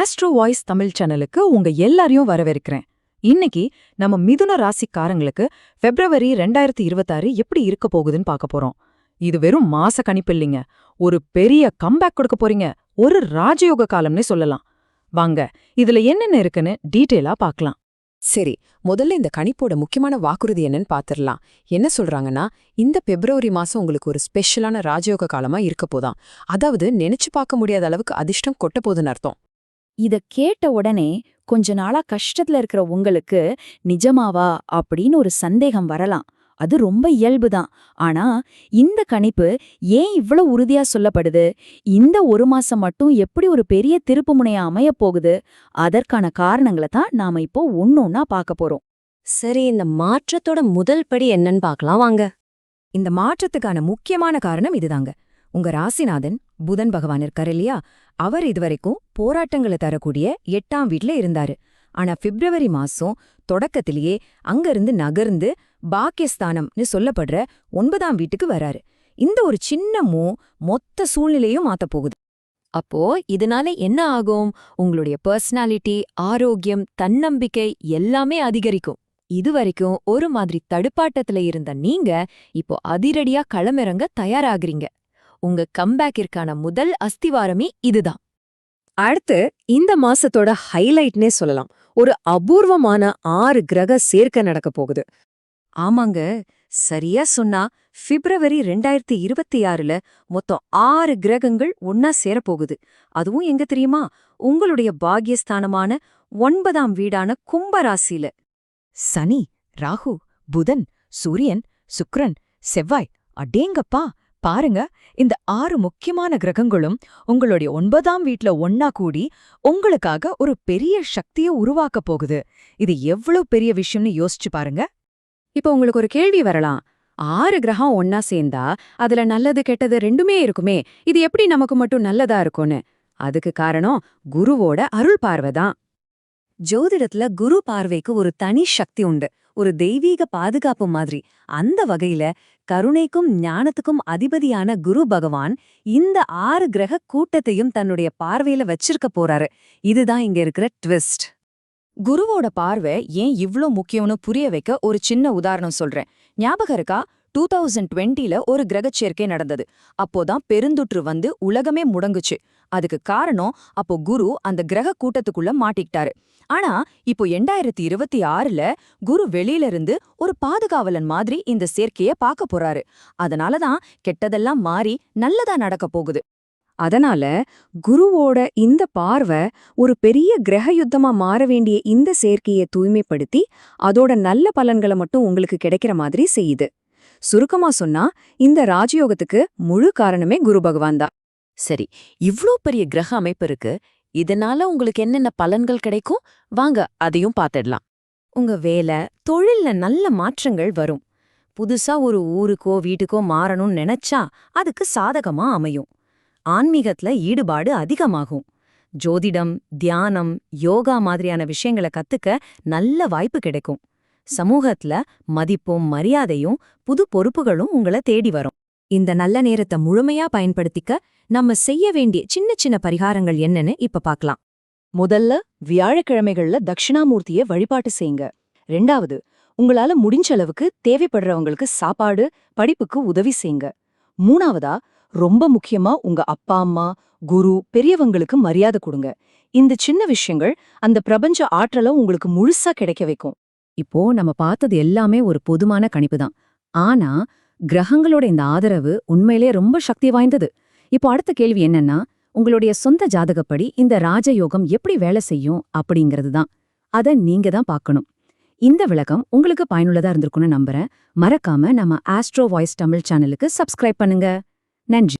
Astro voice Tamil சேனலுக்கு உங்க எல்லாரையும் வரவேற்கிறேன். இன்னைக்கு நம்ம மிதுன ராசிக்காரங்களுக்கு பிப்ரவரி ரெண்டாயிரத்தி இருபத்தாறு எப்படி இருக்க போகுதுன்னு பார்க்க போறோம். இது வெறும் மாச கணிப்பு இல்லைங்க. ஒரு பெரிய கம்பேக் கொடுக்க போறீங்க. ஒரு ராஜயோக காலம்னே சொல்லலாம். வாங்க இதுல என்னென்ன இருக்குன்னு டீட்டெயிலா பார்க்கலாம். சரி முதல்ல இந்த கணிப்போட முக்கியமான வாக்குறுதி என்னன்னு பாத்திரலாம். என்ன சொல்றாங்கன்னா இந்த பிப்ரவரி மாசம் உங்களுக்கு ஒரு ஸ்பெஷலான ராஜயோக காலமா இருக்க போதான். அதாவது நினைச்சு பார்க்க முடியாத அளவுக்கு அதிர்ஷ்டம் கொட்ட போதுன்னு அர்த்தம். இத கேட்ட உடனே கொஞ்ச நாளா கஷ்டத்துல இருக்கிற உங்களுக்கு நிஜமாவா? அப்படின்னு ஒரு சந்தேகம் வரலாம். அது ரொம்ப இயல்புதான் ஆனா இந்த கணிப்பு ஏன் இவ்வளவு உறுதியா சொல்லப்படுது? இந்த ஒரு மாசம் மட்டும் எப்படி ஒரு பெரிய திருப்புமுனையா அமையப் போகுது? அதற்கான காரணங்களை தான் நாம இப்போ ஒன்னொன்னா பார்க்க போறோம். சரி இந்த மாற்றத்தோட முதல் படி என்னன்னு பார்க்கலாம் வாங்க. இந்த மாற்றத்துக்கான முக்கியமான காரணம் இதுதாங்க. உங்க ராசிநாதன் புதன் பகவான் இருக்கார் இல்லையா? அவர் இதுவரைக்கும் போராட்டங்களை தரக்கூடிய எட்டாம் வீட்ல இருந்தாரு. ஆனா பிப்ரவரி மாசம் தொடக்கத்திலேயே அங்கிருந்து நகர்ந்து பாக்கியஸ்தானம்னு சொல்லப்படுற ஒன்பதாம் வீட்டுக்கு வராரு. இந்த ஒரு சின்னமும் மொத்த சூழ்நிலையும் மாத்தப் போகுது. அப்போ இதனால என்ன ஆகும்? உங்களுடைய பர்சனாலிட்டி ஆரோக்கியம் தன்னம்பிக்கை எல்லாமே அதிகரிக்கும். இதுவரைக்கும் ஒரு மாதிரி தடுப்பாட்டத்துல இருந்த நீங்க இப்போ அதிரடியா களமிறங்க தயாராகிறீங்க. உங்க கம்பேக்கிற்கான முதல் அஸ்திவாரமே இதுதான். அடுத்து இந்த மாசத்தோட ஹைலைட்னே சொல்லலாம். ஒரு அபூர்வமான ஆறு கிரக சேர்க்கை நடக்க போகுது. ஆமாங்க. சரியா சொன்னா பிப்ரவரி ரெண்டாயிரத்தி இருபத்தி ஆறுல மொத்தம் ஆறு கிரகங்கள் ஒன்னா சேரப்போகுது அதுவும் எங்க தெரியுமா? உங்களுடைய பாக்யஸ்தானமான ஒன்பதாம் வீடான கும்பராசியில. சனி ராகு புதன் சூரியன் சுக்ரன் செவ்வாய் அடேங்கப்பா! பாருங்க இந்த ஆறு முக்கியமான கிரகங்களும் உங்களுடைய ஒன்பதாம் வீட்ல ஒன்னா கூடி உங்களுக்காக ஒரு பெரிய சக்திய உருவாக்க போகுது. இது எவ்வளவு பெரிய விஷயம்னு யோசிச்சு பாருங்க. இப்போ உங்களுக்கு ஒரு கேள்வி வரலாம். ஆறு கிரகம் ஒன்னா சேர்ந்தா அதுல நல்லது கெட்டது ரெண்டுமே இருக்குமே. இது எப்படி நமக்கு மட்டும் நல்லதா இருக்கும்னு? அதுக்கு காரணம் குருவோட அருள் பார்வை தான் ஜோதிடத்துல குரு பார்வைக்கு ஒரு தனி சக்தி உண்டு. ஒரு தெய்வீக பாதுகாப்பு மாதிரி. அந்த வகையில கருணைக்கும் ஞானத்துக்கும் அதிபதியான குரு பகவான் இந்த ஆறு கிரக கூட்டத்தையும் தன்னுடைய பார்வையில வச்சிருக்க போறாரு. இதுதான் இங்க இருக்கிற ட்விஸ்ட். குருவோட பார்வை ஏன் இவ்ளோ முக்கியம்னு புரிய வைக்க ஒரு சின்ன உதாரணம் சொல்றேன். ஞாபகம் இருக்கா? டூ தௌசண்ட் டுவெண்ட்டில ஒரு கிரகச் சேர்க்கை நடந்தது. அப்போதான் பெருந்தொற்று வந்து உலகமே முடங்குச்சு. அதுக்கு காரணம் அப்போ குரு அந்த கிரக கூட்டத்துக்குள்ள மாட்டிக்கிட்டாரு. ஆனா இப்போ எண்டாயிரத்தி இருபத்தி ஆறுல குரு வெளியில இருந்து ஒரு பாதுகாவலன் மாதிரி இந்த சேர்க்கைய பார்க்க போறாரு. அதனாலதான் கெட்டதெல்லாம் மாறி நல்லதா நடக்க போகுது. அதனால குருவோட இந்த பார்வை ஒரு பெரிய கிரக யுத்தமா மாற வேண்டிய இந்த சேர்க்கையை தூய்மைப்படுத்தி அதோட நல்ல பலன்களை மட்டும் உங்களுக்கு கிடைக்கிற மாதிரி செய்யுது. சுருக்கமா சொன்னா இந்த ராஜயோகத்துக்கு முழு காரணமே குரு பகவான் தான். சரி இவ்ளோ பெரிய கிரக அமைப்பு இருக்கு இதனால உங்களுக்கு என்னென்ன பலன்கள் கிடைக்கும்? வாங்க அதையும் பார்த்துடலாம். உங்க வேலை தொழில்ல நல்ல மாற்றங்கள் வரும். புதுசா ஒரு ஊருக்கோ வீட்டுக்கோ மாறணும்னு நினைச்சா அதுக்கு சாதகமா அமையும். ஆன்மீகத்துல ஈடுபாடு அதிகமாகும். ஜோதிடம் தியானம் யோகா மாதிரியான விஷயங்களை கத்துக்க நல்ல வாய்ப்பு கிடைக்கும். சமூகத்துல மதிப்பும் மரியாதையும் புது பொறுப்புகளும் உங்கள தேடி வரும். இந்த நல்ல நேரத்தை முழுமையா பயன்படுத்திக்க நம்ம செய்ய வேண்டிய சின்ன சின்ன பரிகாரங்கள் என்னன்னு இப்ப பார்க்கலாம் முதல்ல வியாழக்கிழமைகள்ல தட்சிணாமூர்த்திய வழிபாட்டு செய்யுங்க. ரெண்டாவது உங்களால முடிஞ்ச அளவுக்கு தேவைப்படுறவங்களுக்கு சாப்பாடு படிப்புக்கு உதவி செய்யுங்க. மூணாவதா ரொம்ப முக்கியமா உங்க அப்பா அம்மா குரு பெரியவங்களுக்கு மரியாதை கொடுங்க. இந்த சின்ன விஷயங்கள் அந்த பிரபஞ்ச ஆற்றலை உங்களுக்கு முழுசா கிடைக்க வைக்கும். இப்போ நம்ம பார்த்தது எல்லாமே ஒரு பொதுமான கணிப்பு தான் ஆனா கிரகங்களோட இந்த ஆதரவு உண்மையிலே ரொம்ப சக்தி வாய்ந்தது. இப்போ அடுத்த கேள்வி என்னன்னா உங்களுடைய சொந்த ஜாதகப்படி இந்த ராஜயோகம் எப்படி வேலை செய்யும் அப்படிங்கிறது தான் அத நீங்க தான் பார்க்கணும். இந்த விளக்கம் உங்களுக்கு பயனுள்ளதா இருந்திருக்கும்னு நம்புறேன். மறக்காம நம்ம ஆஸ்ட்ரோ வாய்ஸ் தமிழ் சேனலுக்கு சப்ஸ்கிரைப் பண்ணுங்க. நன்றி.